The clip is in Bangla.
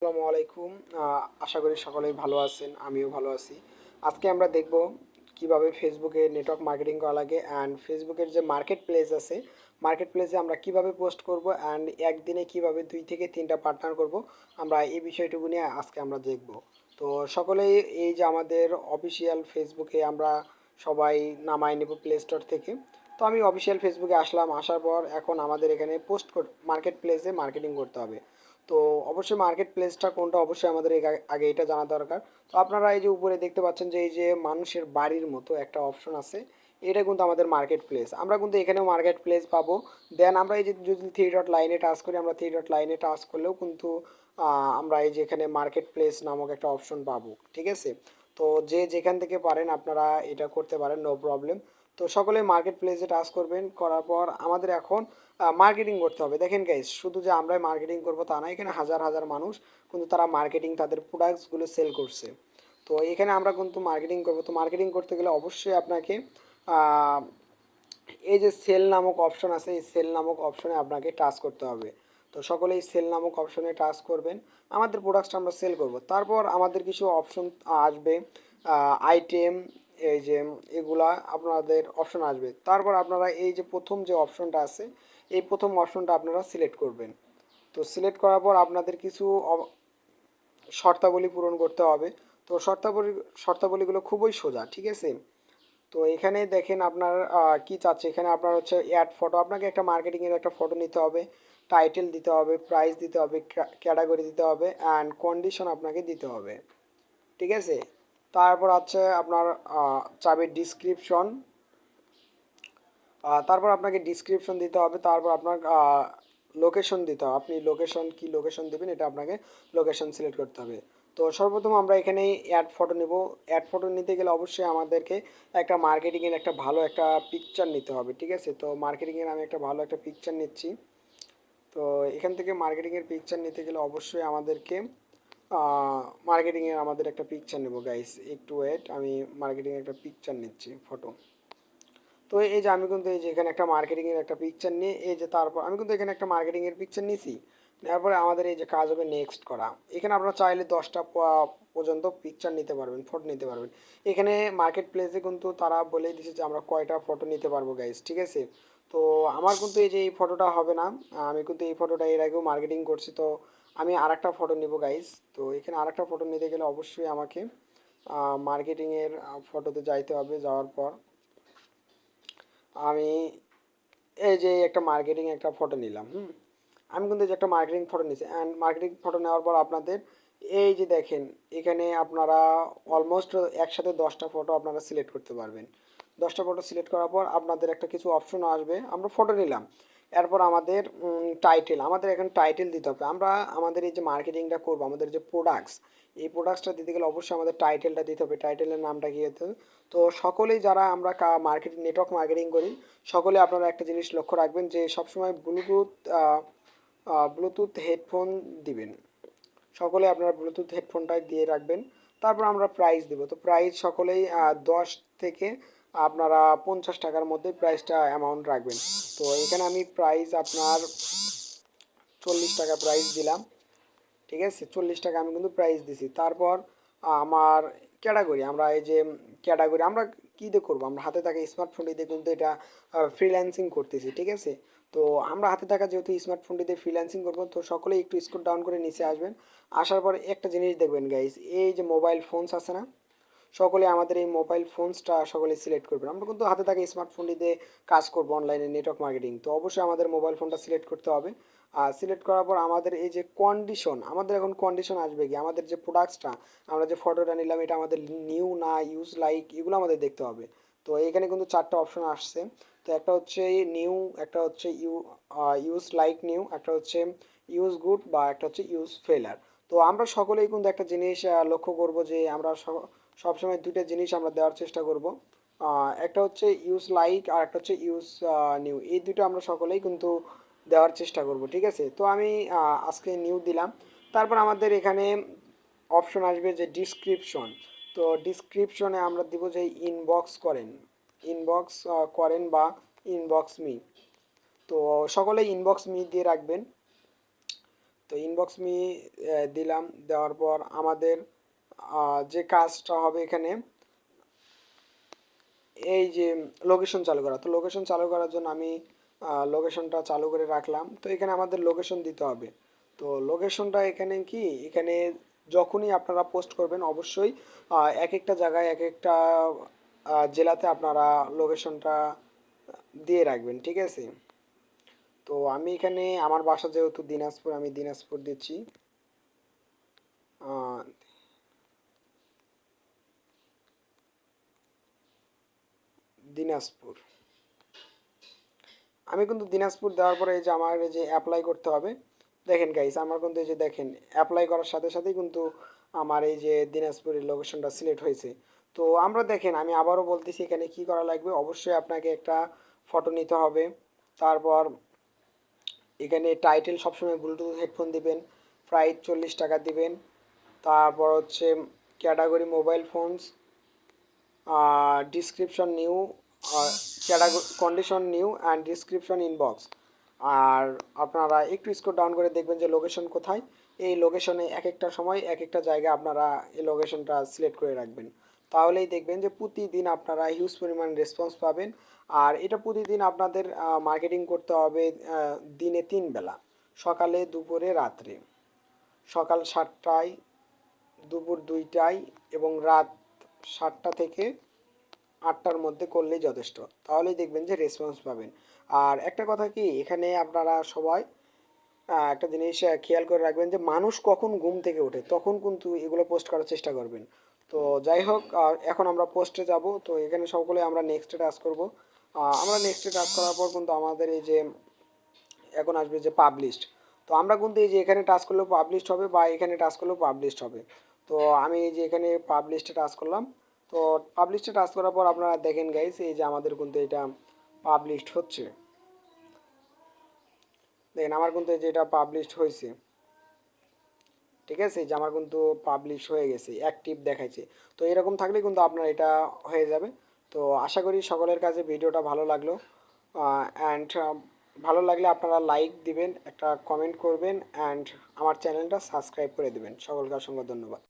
আসসালামু আলাইকুম। আশা করি সকলেই ভালো আছেন, আমিও ভালো আছি। আজকে আমরা দেখব কীভাবে ফেসবুকে নেটওয়ার্ক মার্কেটিং করা লাগে অ্যান্ড ফেসবুকের যে মার্কেট প্লেস আছে মার্কেট প্লেসে আমরা কীভাবে পোস্ট করব অ্যান্ড একদিনে কীভাবে দুই থেকে তিনটা পার্টনার করব, আমরা এই বিষয়টুকু নিয়ে আজকে আমরা দেখব। তো সকলেই এই যে আমাদের অফিসিয়াল ফেসবুকে আমরা সবাই নামাই নেব প্লে স্টোর থেকে। তো আমি অফিসিয়াল ফেসবুকে আসলাম, আসার পর এখন আমাদের এখানে পোস্ট মার্কেট প্লেসে মার্কেটিং করতে হবে। তো অবশ্যই মার্কেট প্লেসটা কোনটা, অবশ্যই আমাদের আগে এটা জানা দরকার। তো আপনারা এই যে উপরে দেখতে পাচ্ছেন যে এই যে মানুষের বাড়ির মতো একটা অপশন আছে, এটা কিন্তু আমাদের মার্কেট প্লেস আমরা কিন্তু এখানেও মার্কেট প্লেস পাবো। দেন আমরা এই যে যদি থ্রি ডট লাইনে টাচ করি, আমরা থ্রি ডট লাইনে টাচ করলেও কিন্তু আমরা এই যে এখানে মার্কেট প্লেস নামক একটা অপশন পাবো। ঠিক আছে? তো যে যেখান থেকে পারেন আপনারা এটা করতে পারেন নো প্রবলেম তো সকলে মার্কেট প্লেসে টাচ করবেন, করার পর আমাদের এখন মার্কেটিং করতে হবে। দেখেন গাইস শুধু যে আমরাই মার্কেটিং করব তা না এখানে হাজার হাজার মানুষ কিন্তু তারা মার্কেটিং তাদের প্রোডাক্টসগুলো সেল করছে। তো এখানে আমরা কিন্তু মার্কেটিং করব। তো মার্কেটিং করতে গেলে অবশ্যই আপনাকে এই যে সেল নামক অপশন আছে, এই সেল নামক অপশনে আপনাকে টাচ করতে হবে। তো সকলে এই সেল নামক অপশনে টাচ করবেন। আমাদের প্রোডাক্টটা আমরা সেল করব। তারপর আমাদের কিছু অপশন আসবে আইটেম এই যে এগুলা আপনাদের অপশন আসবে। তারপর আপনারা এই যে প্রথম যে অপশনটা আছে, এই প্রথম অপশনটা আপনারা সিলেক্ট করবেন। তো সিলেক্ট করার পর আপনাদের কিছু শর্তাবলী পূরণ করতে হবে। তো শর্তাবলী, শর্তাবলীগুলো খুবই সোজা, ঠিক আছে? তো এখানে দেখেন আপনার কি চাচ্ছে? এখানে আপনার হচ্ছে অ্যাড ফটো আপনাকে একটা মার্কেটিংয়ের একটা ফটো নিতে হবে টাইটেল দিতে হবে প্রাইস দিতে হবে ক্যাটাগরি দিতে হবে অ্যান্ড কন্ডিশন আপনাকে দিতে হবে। ঠিক আছে? তারপর আছে আপনার আহ, চাবে ডিসক্রিপশন তারপর আপনাকে ডিসক্রিপশন দিতে হবে তারপর আপনার লোকেশন দিতে হবে। আপনি লোকেশন কি লোকেশন দেবেন এটা আপনাকে লোকেশন সিলেক্ট করতে হবে। তো সর্বপ্রথম আমরা এখানে অ্যাড ফটো নেব। অ্যাড ফটো নিতে গেলে অবশ্যই আমাদেরকে একটা মার্কেটিংয়ের একটা ভালো একটা পিকচার নিতে হবে ঠিক আছে? তো মার্কেটিংয়ের আমি একটা ভালো একটা পিকচার নিচ্ছি। তো এখান থেকে মার্কেটিংয়ের পিকচার নিতে গেলে অবশ্যই আমাদেরকে মার্কেটিংয়ের আমাদের একটা পিকচার নেব গাইস একটু ওয়েট আমি মার্কেটিংয়ের একটা পিকচার নিচ্ছি ফটো তো এই যে আমি কিন্তু এই যে এখানে একটা মার্কেটিংয়ের একটা পিকচার নিয়ে, এই যে তারপর, আমি কিন্তু এখানে একটা মার্কেটিংয়ের পিকচার নিয়েছি নেওয়ার পরে আমাদের এই যে কাজ হবে নেক্সট করা। এখানে আপনারা চাইলে দশটা পর্যন্ত পিকচার নিতে পারবেন ফটো নিতে পারবেন। এখানে মার্কেট প্লেসে কিন্তু তারা বলেই দিয়েছে যে আমরা কয়টা ফটো নিতে পারব গাইস ঠিক আছে? তো আমার কিন্তু এই যে এই ফটোটা হবে না, আমি কিন্তু এই ফটোটা এর আগেও মার্কেটিং করছি, তো আমি আর একটা ফটো নিব গাইজ তো এখানে আর একটা ফটো নিতে গেলে অবশ্যই আমাকে মার্কেটিংয়ের ফটোতে যাইতে হবে যাওয়ার পর। আমি এই যে একটা মার্কেটিং একটা ফটো নিলাম, হুম? আমি কিন্তু যে একটা মার্কেটিং ফটো নিয়েছি অ্যান্ড মার্কেটিং ফটো নেওয়ার পর আপনাদের, এই যে দেখেন, এখানে আপনারা অলমোস্ট একসাথে দশটা ফটো আপনারা সিলেক্ট করতে পারবেন। দশটা ফটো সিলেক্ট করার পর আপনাদের একটা কিছু অপশন আসবে, আমরা ফটো নিলাম। এরপর আমাদের টাইটেল আমাদের এখন টাইটেল দিতে হবে। আমরা আমাদের এই যে মার্কেটিংটা করব, আমাদের যে প্রোডাক্টস এই প্রোডাক্টসটা দিতে গেলে অবশ্যই আমাদের টাইটেলটা দিতে হবে। টাইটেলের নামটা কি হতে তো সকলেই যারা আমরা মার্কেটিং নেটওয়ার্ক মার্কেটিং করি, সকলে আপনারা একটা জিনিস লক্ষ্য রাখবেন যে সবসময় ব্লুটুথ ব্লুটুথ হেডফোন দিবেন। সকলে আপনারা ব্লুটুথ হেডফোনটা দিয়ে রাখবেন। তারপর আমরা প্রাইস দেবো। তো প্রাইস সকলেই দশ থেকে আপনারা পঞ্চাশ টাকার মধ্যে প্রাইসটা অ্যামাউন্ট রাখবেন। তো এখানে আমি প্রাইস আপনার চল্লিশ টাকা প্রাইস দিলাম। ঠিক আছে? চল্লিশ টাকা আমি কিন্তু প্রাইস দিছি। তারপর আমার ক্যাটাগরি আমরা এই যে ক্যাটাগরি আমরা কী দিয়ে করব? আমরা হাতে থাকা স্মার্টফোনটি দিয়ে কিন্তু এটা ফ্রিল্যান্সিং করতেছি, ঠিক আছে? তো আমরা হাতে থাকা যেহেতু স্মার্টফোনটি দিয়ে ফ্রিল্যান্সিং করব, তো সকলেই একটু স্কোর ডাউন করে নিচে আসবেন। আসার পর একটা জিনিস দেখবেন গাইস এই যে মোবাইল ফোনস আছে না? সকলে আমাদের এই মোবাইল ফোনসটা সকলে সিলেক্ট করবেন। আমরা কিন্তু হাতে থাকা স্মার্টফোনটি দিয়ে কাজ করব অনলাইনে নেটওয়ার্ক মার্কেটিং তো অবশ্যই আমাদের মোবাইল ফোনটা সিলেক্ট করতে হবে। আর সিলেক্ট করার পর আমাদের এই যে কন্ডিশন আমাদের এখন কন্ডিশন আসবে কি? আমাদের যে প্রোডাক্টসটা আমরা যে ফটোটা নিলাম, এটা আমাদের নিউ না ইউজ লাইক এগুলো আমাদের দেখতে হবে। তো এখানে কিন্তু চারটা অপশন আসছে। তো একটা হচ্ছে নিউ একটা হচ্ছে ইউ ইউজ লাইক নিউ একটা হচ্ছে ইউজ গুড বা একটা হচ্ছে ইউজ ফেলার তো আমরা সকলেই কিন্তু একটা জিনিস লক্ষ্য করব যে আমরা সবসময় দুইটা জিনিস আমরা দেওয়ার চেষ্টা করব। একটা হচ্ছে ইউজ লাইক আর একটা হচ্ছে ইউজ নিউ এই দুটো আমরা সকলেই কিন্তু দেওয়ার চেষ্টা করব, ঠিক আছে? তো আমি আজকে নিউ দিলাম। তারপর আমাদের এখানে অপশন আসবে যে ডিসক্রিপশন তো ডিসক্রিপশনে আমরা দিব যে ইনবক্স করেন। ইনবক্স করেন বা ইনবক্স মি তো সকলে ইনবক্স মি দিয়ে রাখবেন। তো ইনবক্স মি দিলাম। দেওয়ার পর আমাদের যে কাজটা হবে এখানে, এই যে লোকেশন চালু করা। তো লোকেশন চালু করার জন্য আমি লোকেশনটা চালু করে রাখলাম। তো এখানে আমাদের লোকেশন দিতে হবে। তো লোকেশনটা এখানে কি? এখানে যখনই আপনারা পোস্ট করবেন, অবশ্যই এক একটা জায়গায় এক একটা জেলাতে আপনারা লোকেশনটা দিয়ে রাখবেন, ঠিক আছে? তো আমি এখানে, আমার বাসা যেহেতু দিনাজপুর, আমি দিনাজপুর দিচ্ছি। দিনাজপুর। আমি কিন্তু দিনাজপুর দেওয়ার পরে এই যে আমার যে অ্যাপ্লাই করতে হবে, দেখেন গাইস আমার কিন্তু এই যে দেখেন অ্যাপ্লাই করার সাথে সাথেই কিন্তু আমার এই যে দিনাজপুরের লোকেশনটা সিলেক্ট হয়েছে। তো আমরা দেখেন, আমি আবারও বলতেছি এখানে কি করা লাগবে, অবশ্যই আপনাকে একটা ফটো নিতে হবে। তারপর এখানে টাইটেল সবসময় ব্লুটুথ হেডফোন দিবেন প্রাইস চল্লিশ টাকা দিবেন। তারপর হচ্ছে category mobile phones description new condition new and description inbox আর আপনারা একটু স্কোর ডাউন করে দেখবেন যে লোকেশন কোথায়। এই লোকেশনে এক একটা সময় এক একটা জায়গায় আপনারা এই লোকেশনটা সিলেক্ট করে রাখবেন। তাহলেই দেখবেন যে প্রতিদিন আপনারা হিউজ পরিমাণ রেসপন্স পাবেন। আর এটা প্রতিদিন আপনাদের মার্কেটিং করতে হবে দিনে তিন বেলা, সকালে, দুপুরে, রাত্রে। সকাল সাতটায়, দুপুর দুইটায় এবং রাত সাতটা থেকে আটটার মধ্যে করলেই যথেষ্ট। তাহলেই দেখবেন যে রেসপন্স পাবেন। আর একটা কথা কি, এখানে আপনারা সবাই একটা জিনিস খেয়াল করে রাখবেন যে মানুষ কখন ঘুম থেকে ওঠে, তখন কিন্তু এগুলো পোস্ট করার চেষ্টা করবেন। তো যাই হোক এখন আমরা পোস্টে যাব। তো এখানে সকলে আমরা নেক্সটে টাচ করব। আমরা নেক্সটে টাচ করার পর কিন্তু আমাদের এই যে, এখন আসবে যে পাবলিশড তো আমরা কিন্তু এই যে এখানে টাচ করলেও পাবলিশড হবে বা এখানে টাচ করলেও পাবলিশড হবে। তো আমি এই যে এখানে পাবলিশডে টাচ করলাম। তো পাবলিশডে টাচ করার পর আপনারা দেখেন গাইস এই যে আমাদের কিন্তু এটা পাবলিশড হচ্ছে। দেখেন আমার কিন্তু এই যে এটা পাবলিশড হয়েছে। ঠিক আছে? যে আমার কিন্তু পাবলিশ হয়ে গেছে অ্যাক্টিভ দেখাইছে। তো এরকম থাকলে কিন্তু আপনার এটা হয়ে যাবে। তো আশা করি সকলের কাছে ভিডিওটা ভালো লাগল। অ্যান্ড ভালো লাগলে আপনারা লাইক দিবেন, একটা কমেন্ট করবেন অ্যান্ড আমার চ্যানেলটা সাবস্ক্রাইব করে দেবেন। সকলকে অসংখ্য ধন্যবাদ।